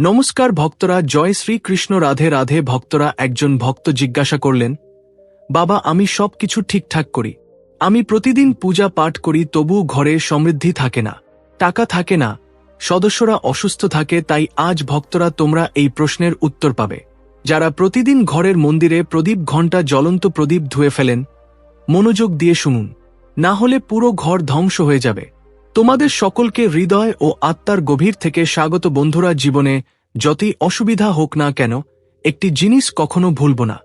নমস্কার ভক্তরা, জয় শ্রীকৃষ্ণ, রাধে রাধে ভক্তরা একজন ভক্ত জিজ্ঞাসা করলেন, বাবা, আমি সব কিছু ঠিকঠাক করি। আমি প্রতিদিন পূজা পাঠ করি তবু ঘরে সমৃদ্ধি থাকে না, টাকা থাকে না, সদস্যরা অসুস্থ থাকে, তাই আজ ভক্তরা তোমরা এই প্রশ্নের উত্তর পাবে। যারা প্রতিদিন ঘরের মন্দিরে প্রদীপ ঘণ্টা, জ্বলন্ত প্রদীপ ধুয়ে ফেলেন, মনোযোগ দিয়ে শুনুন, না হলে পুরো ঘর ধ্বংস হয়ে যাবে। তোমাদের সকলকে হৃদয় ও আত্মার গভীর থেকে স্বাগত বন্ধুরা জীবনে, যতই অসুবিধা হোক না কেন, একটি জিনিস কখনো ভুলব না।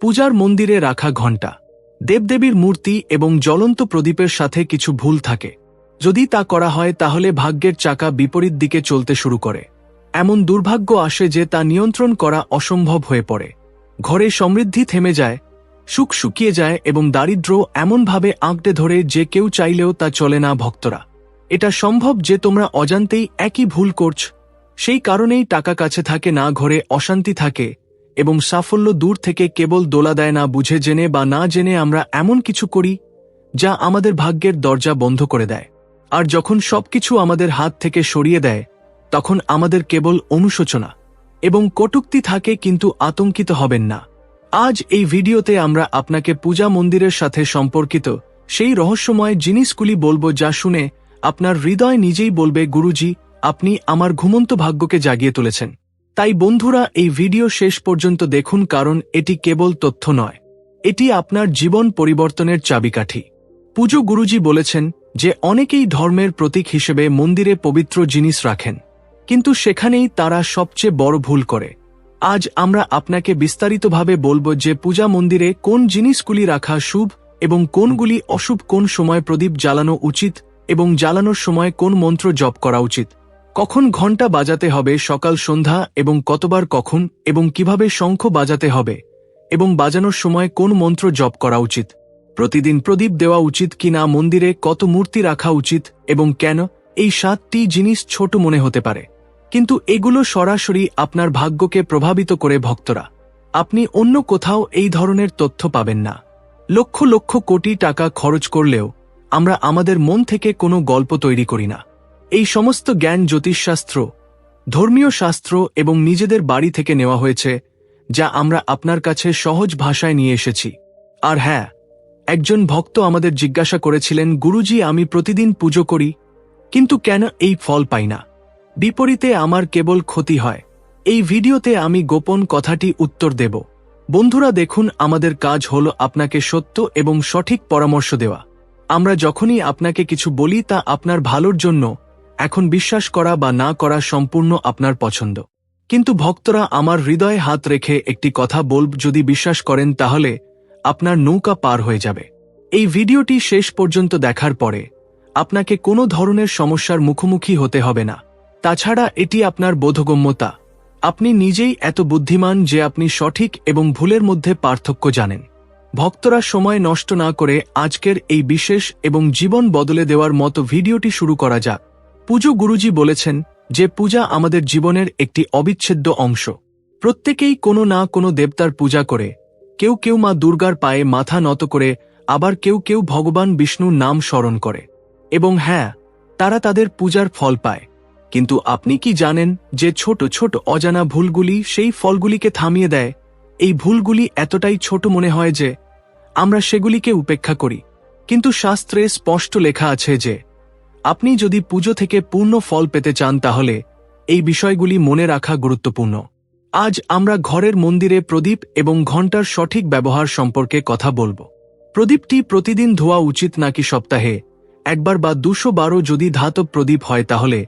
পূজার মন্দিরে রাখা ঘণ্টা। দেবদেবীর মূর্তি এবং জ্বলন্ত প্রদীপের সাথে কিছু ভুল থাকে। যদি তা করা হয়, তাহলে ভাগ্যের চাকা বিপরীত দিকে চলতে শুরু করে। এমন দুর্ভাগ্য আসে যে তা নিয়ন্ত্রণ করা অসম্ভব হয়ে পড়ে। ঘরে সমৃদ্ধি থেমে যায়, সুখ শুকিয়ে যায় এবং দারিদ্র এমনভাবে আঁকড়ে ধরে যে কেউ চাইলেও তা চলে না ভক্তরা। এটা সম্ভব যে তোমরা অজান্তেই একই ভুল করছ। সেই কারণেই টাকা কাছে থাকে না, ঘরে অশান্তি থাকে এবং সাফল্য দূর থেকে কেবল দোলা দেয় না, বুঝে জেনে বা না জেনে আমরা এমন কিছু করি যা আমাদের ভাগ্যের দরজা বন্ধ করে দেয়। আর যখন সবকিছু আমাদের হাত থেকে সরিয়ে দেয়, তখন আমাদের কেবল অনুশোচনা এবং কটুক্তি থাকে কিন্তু আতঙ্কিত হবেন না। আজ এই ভিডিওতে আমরা আপনাকে পূজা মন্দিরের সাথে সম্পর্কিত সেই রহস্যময় জিনিসগুলি বলব যা শুনে আপনার হৃদয় নিজেই বলবে, গুরুজি, আপনি আমার ঘুমন্ত ভাগ্যকে জাগিয়ে তুলেছেন। তাই বন্ধুরা, এই ভিডিও শেষ পর্যন্ত দেখুন, কারণ এটি কেবল তথ্য নয়। এটি আপনার জীবন পরিবর্তনের চাবিকাঠি। পুজো গুরুজি বলেছেন যে, অনেকেই ধর্মের প্রতীক হিসেবে মন্দিরে পবিত্র জিনিস রাখেন, কিন্তু সেখানেই তারা সবচেয়ে বড় ভুল করে। আজ আমরা আপনাকে বিস্তারিতভাবে বলব যে, পূজা মন্দিরে কোন জিনিসগুলি রাখা শুভ এবং কোনগুলি অশুভ, কোন সময় প্রদীপ জ্বালানো উচিত এবং জ্বালানোর সময় কোন মন্ত্র জপ করা উচিত? কখন ঘণ্টা বাজাতে হবে সকাল সন্ধ্যা এবং কতবার কখন এবং কীভাবে শঙ্খ বাজাতে হবে? এবং বাজানোর সময় কোন মন্ত্র জপ করা উচিত? প্রতিদিন প্রদীপ দেওয়া উচিত কিনা, মন্দিরে কত মূর্তি রাখা উচিত এবং কেন? এই সাতটি জিনিস ছোট মনে হতে পারে। কিন্তু এগুলো সরাসরি আপনার ভাগ্যকে প্রভাবিত করে, ভক্তরা। আপনি অন্য কোথাও এই ধরনের তথ্য পাবেন না। লক্ষ লক্ষ কোটি টাকা খরচ করলেও আমরা আমাদের মন থেকে কোনো গল্প তৈরি করি না। এই সমস্ত জ্ঞান জ্যোতিষশাস্ত্র, ধর্মীয় শাস্ত্র এবং নিজেদের বাড়ি থেকে নেওয়া হয়েছে, যা আমরা আপনার কাছে সহজ ভাষায় নিয়ে এসেছি। আর হ্যাঁ একজন ভক্ত আমাদের জিজ্ঞাসা করেছিলেন, গুরুজি, আমি প্রতিদিন পুজো করি, কিন্তু কেন এই ফল পাই না? বিপরীতে আমার কেবল ক্ষতি হয়। এই ভিডিওতে আমি গোপন কথাটি উত্তর দেব। বন্ধুরা, দেখুন, আমাদের কাজ হল আপনাকে সত্য এবং সঠিক পরামর্শ দেওয়া। আমরা যখনই আপনাকে কিছু বলি তা আপনার ভালোর জন্য, এখন বিশ্বাস করা বা না করা সম্পূর্ণ আপনার পছন্দ। কিন্তু ভক্তরা আমার হৃদয়ে হাত রেখে একটি কথা বলব যদি বিশ্বাস করেন তাহলে আপনার নৌকা পার হয়ে যাবে। এই ভিডিওটি শেষ পর্যন্ত দেখার পরে, আপনাকে কোনো ধরনের সমস্যার মুখোমুখি হতে হবে না। তাছাড়া এটি আপনার বোধগম্যতা। আপনি নিজেই এত বুদ্ধিমান যে আপনি সঠিক এবং ভুলের মধ্যে পার্থক্য জানেন। ভক্তরা সময় নষ্ট না করে আজকের এই বিশেষ এবং জীবন বদলে দেওয়ার মতো ভিডিওটি শুরু করা যাক। পুজো গুরুজি বলেছেন যে পূজা আমাদের জীবনের একটি অবিচ্ছেদ্য অংশ। প্রত্যেকেই কোনো না কোনো দেবতার পূজা করে। কেউ কেউ মা দুর্গার পায়ে মাথা নত করে, আবার কেউ কেউ ভগবান বিষ্ণুর নাম স্মরণ করে। এবং হ্যাঁ তারা তাদের পূজার ফল পায়। কিন্তু আপনি কি জানেন যে ছোট ছোট অজানা ভুলগুলি সেই ফলগুলিকে থামিয়ে দেয়? এই ভুলগুলি এতটাই ছোট মনে হয় যে আমরা সেগুলিকে উপেক্ষা করি। কিন্তু শাস্ত্রে স্পষ্ট লেখা আছে যে, আপনি যদি পুজো থেকে পূর্ণ ফল পেতে চান তাহলে এই বিষয়গুলি মনে রাখা গুরুত্বপূর্ণ। আজ আমরা ঘরের মন্দিরে প্রদীপ এবং ঘণ্টার সঠিক ব্যবহার সম্পর্কে কথা বলব। প্রদীপটি প্রতিদিন ধোয়া উচিত নাকি সপ্তাহে? একবার বা দুশো বারো যদি ধাতব প্রদীপ হয় তাহলে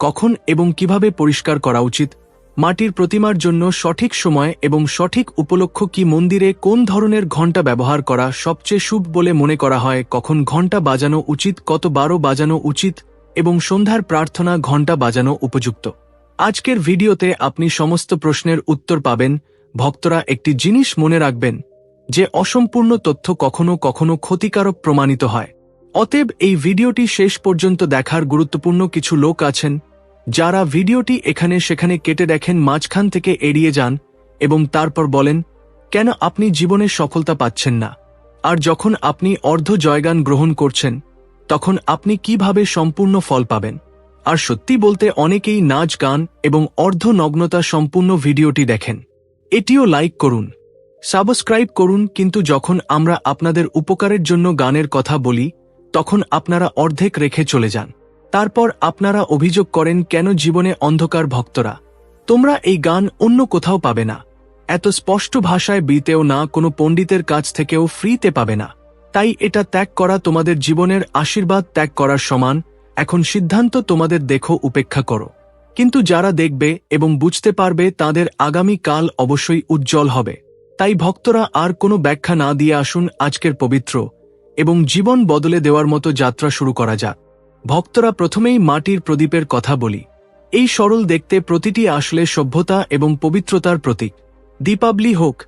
কখন এবং কীভাবে পরিষ্কার করা উচিত? মাটির প্রতিমার জন্য সঠিক সময় এবং সঠিক উপলক্ষ কি মন্দিরে কোন ধরনের ঘণ্টা ব্যবহার করা সবচেয়ে শুভ বলে মনে করা হয়, কখন ঘণ্টা বাজানো উচিত, কত বারো বাজানো উচিত, এবং সন্ধ্যার প্রার্থনা ঘণ্টা বাজানো উপযুক্ত। আজকের ভিডিওতে আপনি সমস্ত প্রশ্নের উত্তর পাবেন। ভক্তরা একটি জিনিস মনে রাখবেন, যে অসম্পূর্ণ তথ্য কখনো কখনো ক্ষতিকারক প্রমাণিত হয়। অতএব এই ভিডিওটি শেষ পর্যন্ত দেখার গুরুত্বপূর্ণ কিছু লোক আছেন যারা ভিডিওটি এখানে সেখানে কেটে দেখেন মাঝখান থেকে এড়িয়ে যান এবং তারপর বলেন, কেন আপনি জীবনে সফলতা পাচ্ছেন না? আর যখন আপনি অর্ধ জয়গান গ্রহণ করছেন, তখন আপনি কীভাবে সম্পূর্ণ ফল পাবেন? আর সত্যি বলতে অনেকেই নাচ গান এবং অর্ধ নগ্নতা সম্পূর্ণ ভিডিওটি দেখেন। এটিও লাইক করুন। সাবস্ক্রাইব করুন, কিন্তু যখন আমরা আপনাদের উপকারের জন্য গানের কথা বলি, তখন আপনারা অর্ধেক রেখে চলে যান। তারপর আপনারা অভিযোগ করেন কেন জীবনে অন্ধকার ভক্তরা। তোমরা এই গান অন্য কোথাও পাবে না। এত স্পষ্ট ভাষায় বিতেও না, কোনো পণ্ডিতের কাছ থেকেও ফ্রিতে পাবে না। তাই এটা ত্যাগ করা তোমাদের জীবনের আশীর্বাদ ত্যাগ করার সমান। এখন সিদ্ধান্ত তোমাদের দেখো, উপেক্ষা করো। কিন্তু যারা দেখবে এবং বুঝতে পারবে, তাদের আগামী কাল অবশ্যই উজ্জ্বল হবে। তাই ভক্তরা আর কোনো ব্যাখ্যা না দিয়ে আসুন আজকের পবিত্র এবং জীবন বদলে দেওয়ার মতো যাত্রা শুরু করা যাক। ভক্তরা প্রথমেই মাটির প্রদীপের কথা বলি। এই সরল দেখতে প্রতিটি আসলে সভ্যতা এবং পবিত্রতার প্রতীক। দীপাবলি হোক,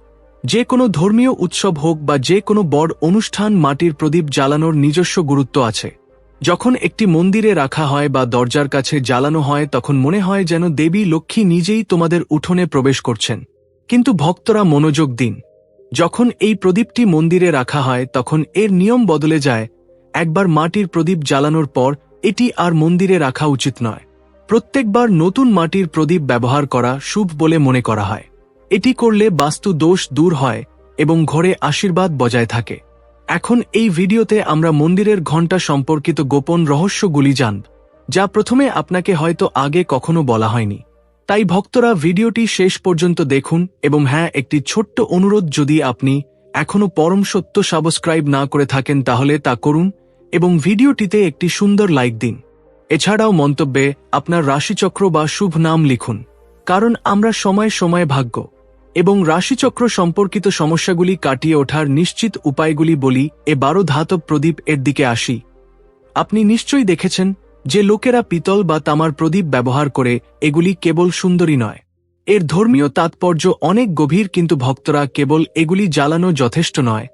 যে কোনো ধর্মীয় উৎসব হোক বা যে কোনো বড় অনুষ্ঠান মাটির প্রদীপ জ্বালানোর নিজস্ব গুরুত্ব আছে। যখন একটি মন্দিরে রাখা হয় বা দরজার কাছে জ্বালানো হয়, তখন মনে হয় যেন দেবী লক্ষ্মী নিজেই তোমাদের উঠোনে প্রবেশ করছেন। কিন্তু ভক্তরা মনোযোগ দিন। যখন এই প্রদীপটি মন্দিরে রাখা হয়, তখন এর নিয়ম বদলে যায়। একবার মাটির প্রদীপ জ্বালানোর পর এটি আর মন্দিরে রাখা উচিত নয়। প্রত্যেকবার নতুন মাটির প্রদীপ ব্যবহার করা শুভ বলে মনে করা হয়। এটি করলে বাস্তু দোষ দূর হয় এবং ঘরে আশীর্বাদ বজায় থাকে। এখন এই ভিডিওতে আমরা মন্দিরের ঘণ্টা সম্পর্কিত গোপন রহস্যগুলি জানব, যা প্রথমে আপনাকে হয়তো আগে কখনো বলা হয়নি। তাই ভক্তরা ভিডিওটি শেষ পর্যন্ত দেখুন এবং হ্যাঁ একটি ছোট্ট অনুরোধ যদি আপনি এখনও পরম সত্য সাবস্ক্রাইব না করে থাকেন তাহলে তা করুন এবং ভিডিওটিতে একটি সুন্দর লাইক দিন। এছাড়াও মন্তব্যে আপনার রাশিচক্র বা শুভ নাম লিখুন, কারণ আমরা সময় সময় ভাগ্য, এবং রাশিচক্র সম্পর্কিত সমস্যাগুলি কাটিয়ে ওঠার নিশ্চিত উপায়গুলি বলি, এ বারো ধাতব প্রদীপ এর দিকে আসি। আপনি নিশ্চয়ই দেখেছেন যে লোকেরা পিতল বা তামার প্রদীপ ব্যবহার করে এগুলি কেবল সুন্দরী নয়। এর ধর্মীয় তাৎপর্য অনেক গভীর কিন্তু ভক্তরা কেবল এগুলি জ্বালানো যথেষ্ট নয়।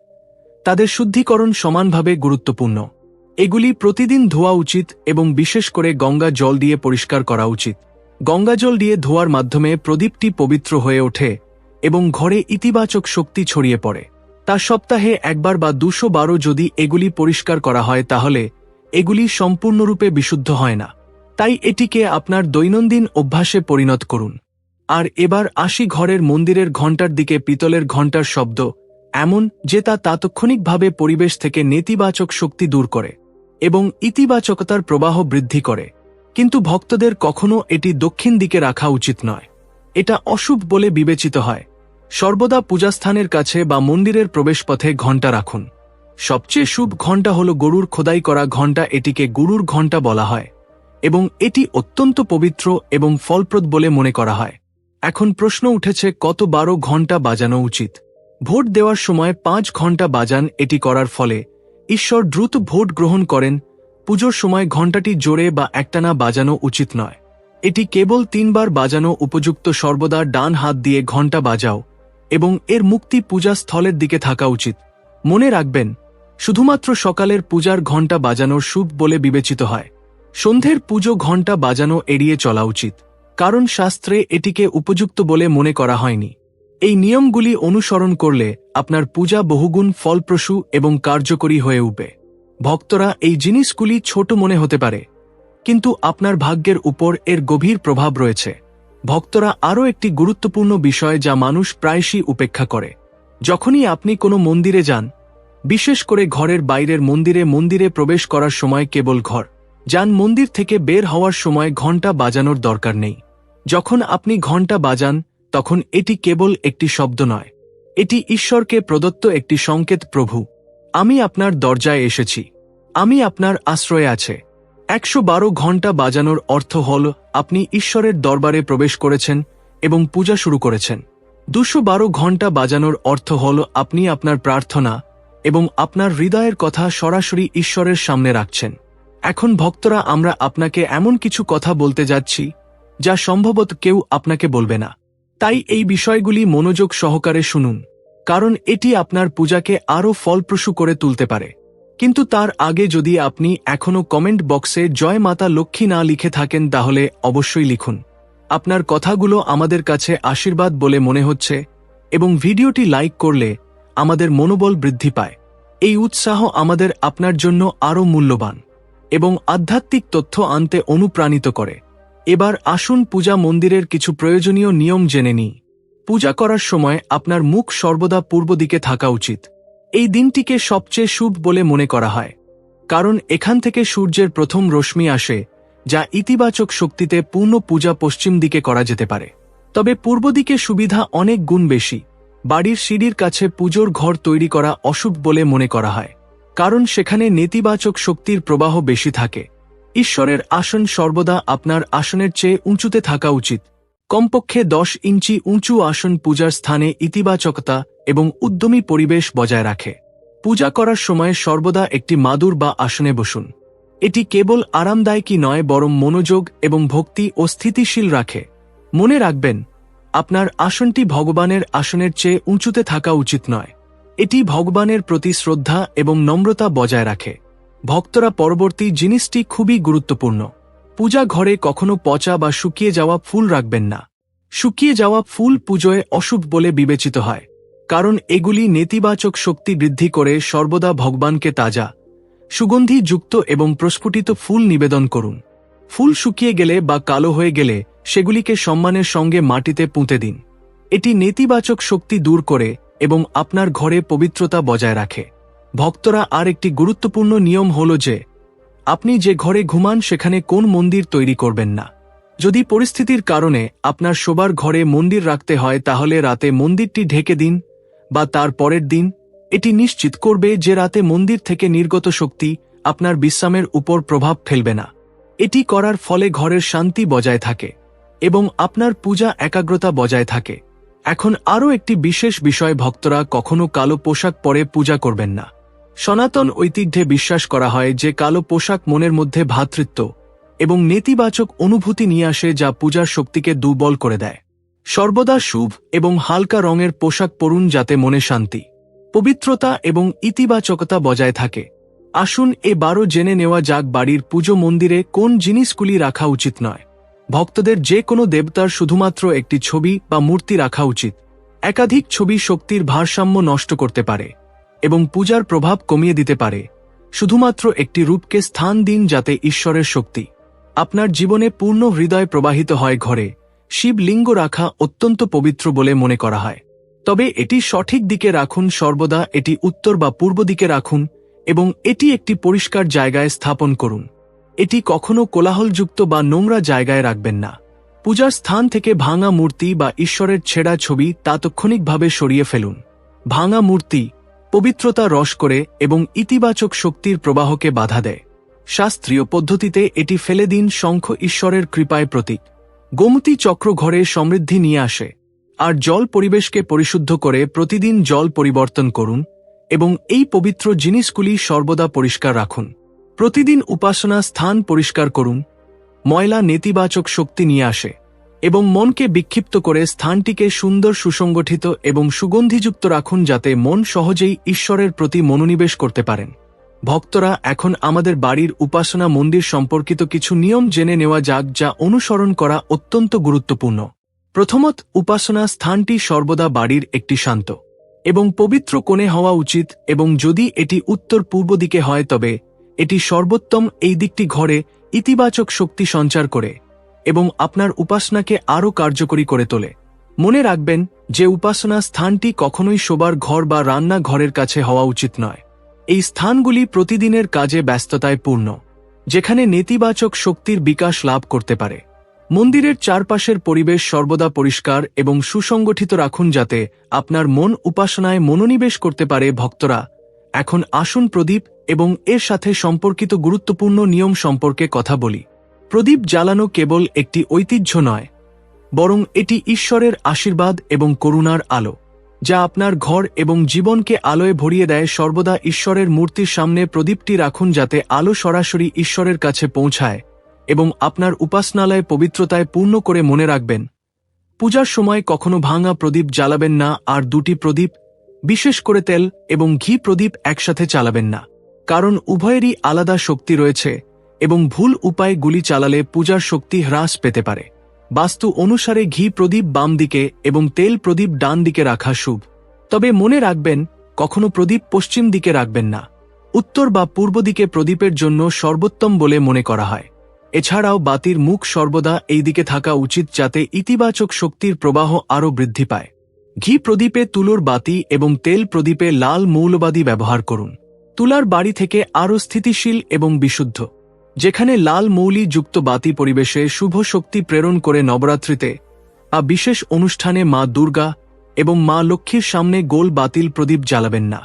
তাদের শুদ্ধিকরণ সমানভাবে গুরুত্বপূর্ণ। এগুলি প্রতিদিন ধোয়া উচিত এবং বিশেষ করে গঙ্গা জল দিয়ে পরিষ্কার করা উচিত। গঙ্গা জল দিয়ে ধোয়ার মাধ্যমে প্রদীপটি পবিত্র হয়ে ওঠে এবং ঘরে ইতিবাচক শক্তি ছড়িয়ে পড়ে। তা সপ্তাহে একবার বা দুশো বারো যদি এগুলি পরিষ্কার করা হয় তাহলে এগুলি সম্পূর্ণরূপে বিশুদ্ধ হয় না। তাই এটিকে আপনার দৈনন্দিন অভ্যাসে পরিণত করুন। আর এবার আসি ঘরের মন্দিরের ঘণ্টার দিকে পিতলের ঘণ্টার শব্দ, এমন যে তা তাৎক্ষণিকভাবে পরিবেশ থেকে নেতিবাচক শক্তি দূর করে। এবং ইতিবাচকতার প্রবাহ বৃদ্ধি করে। কিন্তু ভক্তদের কখনো এটি দক্ষিণ দিকে রাখা উচিত নয়। এটা অশুভ বলে বিবেচিত হয়। সর্বদা পূজাস্থানের কাছে বা মন্দিরের প্রবেশপথে ঘণ্টা রাখুন। সবচেয়ে শুভ ঘণ্টা হল গরুর খোদাই করা ঘণ্টা এটিকে গুরুর ঘণ্টা বলা হয়। এবং এটি অত্যন্ত পবিত্র এবং ফলপ্রদ বলে মনে করা হয়। এখন প্রশ্ন উঠেছে, কত বারো ঘণ্টা বাজানো উচিত? ভোট দেওয়ার সময় পাঁচ ঘণ্টা বাজান এটি করার ফলে ঈশ্বর দ্রুত ভোট গ্রহণ করেন, পুজোর সময় ঘণ্টাটি জোরে বা একটানা বাজানো উচিত নয়। এটি কেবল তিনবার বাজানো উপযুক্ত সর্বদা ডান হাত দিয়ে ঘণ্টা বাজাও এবং এর মুক্তি পূজা স্থলের দিকে থাকা উচিত। মনে রাখবেন, শুধুমাত্র সকালের পূজার ঘণ্টা বাজানোর শুভ বলে বিবেচিত হয়। সন্ধ্যের পুজো ঘণ্টা বাজানো এড়িয়ে চলা উচিত, কারণ শাস্ত্রে এটিকে উপযুক্ত বলে মনে করা হয়নি। এই নিয়মগুলি অনুসরণ করলে আপনার পূজা বহুগুণ ফলপ্রসূ এবং কার্যকরী হয়ে উঠবে। ভক্তরা এই জিনিসগুলি ছোট মনে হতে পারে, কিন্তু আপনার ভাগ্যের উপর এর গভীর প্রভাব রয়েছে। ভক্তরা আরও একটি গুরুত্বপূর্ণ বিষয় যা মানুষ প্রায়শই উপেক্ষা করে। যখনই আপনি কোনো মন্দিরে যান, বিশেষ করে ঘরের বাইরের মন্দিরে মন্দিরে প্রবেশ করার সময় কেবল ঘর, যান মন্দির থেকে বের হওয়ার সময় ঘণ্টা বাজানোর দরকার নেই। যখন আপনি ঘণ্টা বাজান তখন এটি কেবল একটি শব্দ নয়। এটি ঈশ্বরকে প্রদত্ত একটি সংকেত, প্রভু, আমি আপনার দরজায় এসেছি। আমি আপনার আশ্রয়ে আছে। একশো বারো ঘণ্টা বাজানোর অর্থ হল, আপনি ঈশ্বরের দরবারে প্রবেশ করেছেন এবং পূজা শুরু করেছেন। দুশো বারো ঘণ্টা বাজানোর অর্থ হল, আপনি আপনার প্রার্থনা এবং আপনার হৃদয়ের কথা সরাসরি ঈশ্বরের সামনে রাখছেন। এখন ভক্তরা, আমরা আপনাকে এমন কিছু কথা বলতে যাচ্ছি, যা সম্ভবত কেউ আপনাকে বলবে না। তাই এই বিষয়গুলি মনোযোগ সহকারে শুনুন, কারণ এটি আপনার পূজাকে আরও ফলপ্রসূ করে তুলতে পারে। কিন্তু তার আগে যদি আপনি এখনও কমেন্ট বক্সে জয় মাতা লক্ষ্মী না লিখে থাকেন তাহলে অবশ্যই লিখুন। আপনার কথাগুলো আমাদের কাছে আশীর্বাদ বলে মনে হচ্ছে এবং ভিডিওটি লাইক করলে আমাদের মনোবল বৃদ্ধি পায়। এই উৎসাহ আমাদের আপনার জন্য আরও মূল্যবান এবং আধ্যাত্মিক তথ্য আনতে অনুপ্রাণিত করে। এবার আসুন পূজা মন্দিরের কিছু প্রয়োজনীয় নিয়ম জেনে নিই। পূজা করার সময় আপনার মুখ সর্বদা পূর্ব দিকে থাকা উচিত। এই দিনটিকে সবচেয়ে শুভ বলে মনে করা হয়। কারণ এখান থেকে সূর্যের প্রথম রশ্মি আসে, যা ইতিবাচক শক্তিতে পূর্ণ পূজা পশ্চিম দিকে করা যেতে পারে। তবে পূর্ব দিকে সুবিধা অনেক গুণ বেশি। বাড়ির সিঁড়ির কাছে পুজোর ঘর তৈরি করা অশুভ বলে মনে করা হয়। কারণ সেখানে নেতিবাচক শক্তির প্রবাহ বেশি থাকে। ঈশ্বরের আসন সর্বদা আপনার আসনের চেয়ে উঁচুতে থাকা উচিত। কমপক্ষে দশ ইঞ্চি উঁচু আসন পূজার স্থানে ইতিবাচকতা এবং উদ্যমী পরিবেশ বজায় রাখে। পূজা করার সময় সর্বদা একটি মাদুর বা আসনে বসুন। এটি কেবল আরামদায়কই নয়, বরং মনোযোগ এবং ভক্তি ও স্থিতিশীল রাখে। মনে রাখবেন, আপনার আসনটি ভগবানের আসনের চেয়ে উঁচুতে থাকা উচিত নয়। এটি ভগবানের প্রতি শ্রদ্ধা এবং নম্রতা বজায় রাখে। ভক্তরা পরবর্তী জিনিসটি খুবই গুরুত্বপূর্ণ। পূজা ঘরে কখনো পচা বা শুকিয়ে যাওয়া ফুল রাখবেন না। শুকিয়ে যাওয়া ফুল পুজোয় অশুভ বলে বিবেচিত হয়, কারণ এগুলি নেতিবাচক শক্তি বৃদ্ধি করে সর্বদা ভগবানকে তাজা সুগন্ধি যুক্ত এবং প্রস্ফুটিত ফুল নিবেদন করুন। ফুল শুকিয়ে গেলে বা কালো হয়ে গেলে সেগুলিকে সম্মানের সঙ্গে মাটিতে পুঁতে দিন। এটি নেতিবাচক শক্তি দূর করে এবং আপনার ঘরে পবিত্রতা বজায় রাখে। ভক্তরা আর একটি গুরুত্বপূর্ণ নিয়ম হল যে, আপনি যে ঘরে ঘুমান সেখানে কোন মন্দির তৈরি করবেন না। যদি পরিস্থিতির কারণে আপনার শোবার ঘরে মন্দির রাখতে হয় তাহলে রাতে মন্দিরটি ঢেকে দিন বা তার পরের দিন। এটি নিশ্চিত করবে যে রাতে মন্দির থেকে নির্গত শক্তি আপনার বিশ্রামের উপর প্রভাব ফেলবে না। এটি করার ফলে ঘরের শান্তি বজায় থাকে এবং আপনার পূজা একাগ্রতা বজায় থাকে। এখন আরও একটি বিশেষ বিষয় ভক্তরা কখনো কালো পোশাক পরে পূজা করবেন না। সনাতন ঐতিহ্যে বিশ্বাস করা হয় যে কালো পোশাক মনের মধ্যে ভ্রাতৃত্ব এবং নেতিবাচক অনুভূতি নিয়ে আসে যা পূজার শক্তিকে দুর্বল করে দেয়। সর্বদা শুভ এবং হালকা রঙের পোশাক পরুন যাতে মনে শান্তি, পবিত্রতা এবং ইতিবাচকতা বজায় থাকে। আসুন এ বারো জেনে নেওয়া যাক বাড়ির পুজো মন্দিরে কোন জিনিসগুলি রাখা উচিত নয়। ভক্তদের যে কোনো দেবতার শুধুমাত্র একটি ছবি বা মূর্তি রাখা উচিত। একাধিক ছবি শক্তির ভারসাম্য নষ্ট করতে পারে। এবং পূজার প্রভাব কমিয়ে দিতে পারে। শুধুমাত্র একটি রূপকে স্থান দিন যাতে ঈশ্বরের শক্তি। আপনার জীবনে পূর্ণ হৃদয় প্রবাহিত হয় ঘরে। শিবলিঙ্গ রাখা অত্যন্ত পবিত্র বলে মনে করা হয়। তবে এটি সঠিক দিকে রাখুন সর্বদা, এটি উত্তর বা পূর্ব দিকে রাখুন এবং এটি একটি পরিষ্কার জায়গায় স্থাপন করুন। এটি কখনো কোলাহলযুক্ত বা নোংরা জায়গায় রাখবেন না। পূজার স্থান থেকে ভাঙা মূর্তি বা ঈশ্বরের ছেঁড়া ছবি তাৎক্ষণিকভাবে সরিয়ে ফেলুন। ভাঙা মূর্তি পবিত্রতা রস করে এবং ইতিবাচক শক্তির প্রবাহকে বাধা দেয়। শাস্ত্রীয় পদ্ধতিতে এটি ফেলে দিন শঙ্খ ঈশ্বরের কৃপায় প্রতীক। গোমতী চক্র ঘরে সমৃদ্ধি নিয়ে আসে। আর জল পরিবেশকে পরিশুদ্ধ করে প্রতিদিন জল পরিবর্তন করুন এবং এই পবিত্র জিনিসগুলি সর্বদা পরিষ্কার রাখুন। প্রতিদিন উপাসনা স্থান পরিষ্কার করুন। ময়লা নেতিবাচক শক্তি নিয়ে আসে। এবং মনকে বিক্ষিপ্ত করে স্থানটিকে সুন্দর সুসংগঠিত এবং সুগন্ধিযুক্ত রাখুন যাতে মন সহজেই ঈশ্বরের প্রতি মনোনিবেশ করতে পারেন। ভক্তরা, এখন আমাদের বাড়ির উপাসনা মন্দির সম্পর্কিত কিছু নিয়ম জেনে নেওয়া যাক যা অনুসরণ করা অত্যন্ত গুরুত্বপূর্ণ। প্রথমত, উপাসনা স্থানটি সর্বদা বাড়ির একটি শান্ত এবং পবিত্র কোণে হওয়া উচিত এবং যদি এটি উত্তর পূর্ব দিকে হয় তবে এটি সর্বোত্তম এই দিকটি ঘরে ইতিবাচক শক্তি সঞ্চার করে। এবং আপনার উপাসনাকে আরও কার্যকরী করে তোলে। মনে রাখবেন যে উপাসনা স্থানটি কখনোই শোবার ঘর বা রান্না ঘরের কাছে হওয়া উচিত নয়। এই স্থানগুলি প্রতিদিনের কাজে ব্যস্ততায় পূর্ণ, যেখানে নেতিবাচক শক্তির বিকাশ লাভ করতে পারে। মন্দিরের চারপাশের পরিবেশ সর্বদা পরিষ্কার এবং সুসংগঠিত রাখুন যাতে আপনার মন উপাসনায় মনোনিবেশ করতে পারে ভক্তরা। এখন আসুন প্রদীপ এবং এর সাথে সম্পর্কিত গুরুত্বপূর্ণ নিয়ম সম্পর্কে কথা বলি। প্রদীপ জ্বালানো কেবল একটি ঐতিহ্য নয়, বরং এটি ঈশ্বরের আশীর্বাদ এবং করুণার আলো, যা আপনার ঘর এবং জীবনকে আলোয় ভরিয়ে দেয়। সর্বদা ঈশ্বরের মূর্তির সামনে প্রদীপটি রাখুন যাতে আলো সরাসরি ঈশ্বরের কাছে পৌঁছায় এবং আপনার উপাসনালয় পবিত্রতায় পূর্ণ করে মনে রাখবেন। পূজার সময় কখনো ভাঙা প্রদীপ জ্বালাবেন না, আর দুটি প্রদীপ, বিশেষ করে তেল এবং ঘি প্রদীপ একসাথে চালাবেন না, কারণ উভয়েরই আলাদা শক্তি রয়েছে। এবং ভুল উপায়ে গুলি চালালে পূজার শক্তি হ্রাস পেতে পারে। বাস্তু অনুসারে ঘি প্রদীপ বাম দিকে এবং তেল প্রদীপ ডান দিকে রাখা শুভ। তবে মনে রাখবেন, কখনো প্রদীপ পশ্চিম দিকে রাখবেন না। উত্তর বা পূর্ব দিকে প্রদীপের জন্য সর্বোত্তম বলে মনে করা হয়। এছাড়াও বাতির মুখ সর্বদা এই দিকে থাকা উচিত যাতে ইতিবাচক শক্তির প্রবাহ আরও বৃদ্ধি পায়। ঘি প্রদীপে তুলোর বাতি এবং তেল প্রদীপে লাল মৌলবাদী ব্যবহার করুন। তুলার বাড়ি থেকে আরও স্থিতিশীল এবং বিশুদ্ধ। যেখানে লাল মৌলি যুক্ত বাতি পরিবেশে শুভ শক্তি প্রেরণ করে নবরাত্রিতে, বা বিশেষ অনুষ্ঠানে মা দুর্গা এবং মা লক্ষ্মীর সামনে গোল বাতিল প্রদীপ জ্বালাবেন না।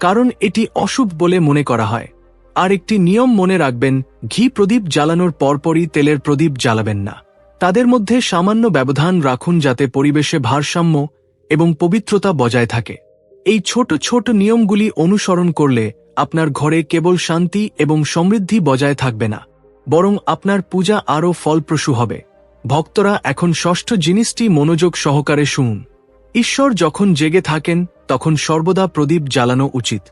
কারণ এটি অশুভ বলে মনে করা হয়। আর একটি নিয়ম মনে রাখবেন, ঘি প্রদীপ জ্বালানোর পরপরই তেলের প্রদীপ জ্বালাবেন না। তাদের মধ্যে সামান্য ব্যবধান রাখুন যাতে পরিবেশে ভারসাম্য এবং পবিত্রতা বজায় থাকে। এই ছোট ছোট নিয়মগুলি অনুসরণ করলে আপনার ঘরে কেবল শান্তি এবং সমৃদ্ধি বজায় থাকবে না, বরং আপনার পূজা আরও ফলপ্রসূ হবে। ভক্তরা এখন ষষ্ঠ জিনিসটি মনোযোগ সহকারে শুনুন। ঈশ্বর যখন জেগে থাকেন, তখন সর্বদা প্রদীপ জ্বালানো উচিত।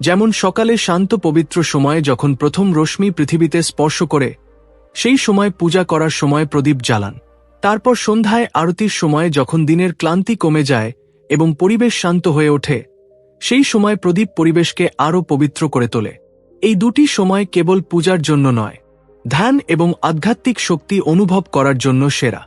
যেমন সকালে শান্ত পবিত্র সময়ে যখন প্রথম রশ্মি পৃথিবীতে স্পর্শ করে, সেই সময় পূজা করার সময় প্রদীপ জ্বালান। তারপর সন্ধ্যায় আরতির সময় যখন দিনের ক্লান্তি কমে যায় এবং পরিবেশ শান্ত হয়ে ওঠে সেই সময় প্রদীপ পরিবেশকে আরও পবিত্র করে তোলে। এই দুটি সময় কেবল পূজার জন্য নয়, ধ্যান এবং আধ্যাত্মিক শক্তি অনুভব করার জন্য সেরা।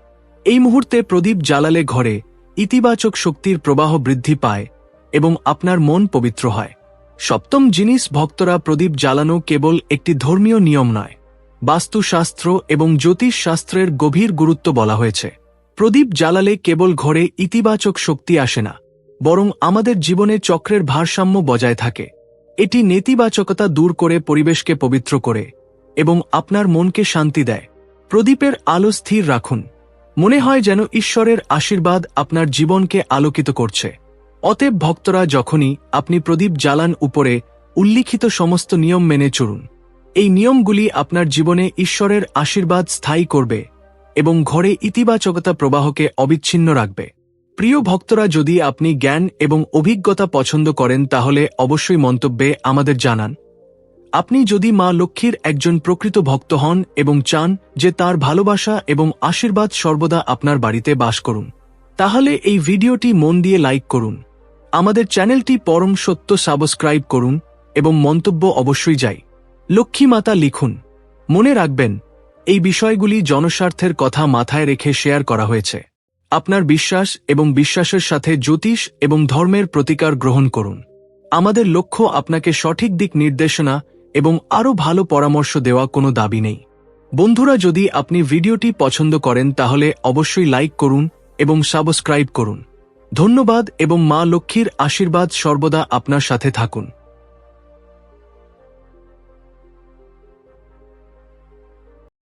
এই মুহূর্তে প্রদীপ জ্বালালে ঘরে ইতিবাচক শক্তির প্রবাহ বৃদ্ধি পায় এবং আপনার মন পবিত্র হয়। সপ্তম জিনিস ভক্তরা প্রদীপ জ্বালানো কেবল একটি ধর্মীয় নিয়ম নয়, বাস্তুশাস্ত্র এবং জ্যোতিষশাস্ত্রের গভীর গুরুত্ব বলা হয়েছে। প্রদীপ জ্বালালে কেবল ঘরে ইতিবাচক শক্তি আসে না বরং আমাদের জীবনে চক্রের ভারসাম্য বজায় থাকে। এটি নেতিবাচকতা দূর করে পরিবেশকে পবিত্র করে এবং আপনার মনকে শান্তি দেয়। প্রদীপের আলো স্থির রাখুন। মনে হয় যেন ঈশ্বরের আশীর্বাদ আপনার জীবনকে আলোকিত করছে। অতএব ভক্তরা যখনই আপনি প্রদীপ জ্বালান উপরে, উল্লিখিত সমস্ত নিয়ম মেনে চলুন। এই নিয়মগুলি আপনার জীবনে ঈশ্বরের আশীর্বাদ স্থায়ী করবে এবং ঘরে ইতিবাচকতা প্রবাহকে অবিচ্ছিন্ন রাখবে। প্রিয় ভক্তরা, যদি আপনি জ্ঞান এবং অভিজ্ঞতা পছন্দ করেন, তাহলে অবশ্যই মন্তব্যে আমাদের জানান। আপনি যদি মা লক্ষ্মীর একজন প্রকৃত ভক্ত হন এবং চান যে তার ভালোবাসা এবং আশীর্বাদ সর্বদা আপনার বাড়িতে বাস করুন, তাহলে এই ভিডিওটি মন দিয়ে লাইক করুন। আমাদের চ্যানেলটি পরম সত্য সাবস্ক্রাইব করুন এবং মন্তব্য অবশ্যই যাই। লক্ষ্মী মাতা লিখুন, মনে রাখবেন, এই বিষয়গুলি জনস্বার্থের কথা মাথায় রেখে শেয়ার করা হয়েছে। আপনার বিশ্বাস এবং বিশ্বাসের সাথে জ্যোতিষ এবং ধর্মের প্রতিকার গ্রহণ করুন। আমাদের লক্ষ্য আপনাকে সঠিক দিক নির্দেশনা এবং আরও ভালো পরামর্শ দেওয়া কোনো দাবি নেই। বন্ধুরা, যদি আপনি ভিডিওটি পছন্দ করেন, তাহলে অবশ্যই লাইক করুন এবং সাবস্ক্রাইব করুন। ধন্যবাদ এবং মা লক্ষ্মীর আশীর্বাদ সর্বদা আপনার সাথে থাকুন।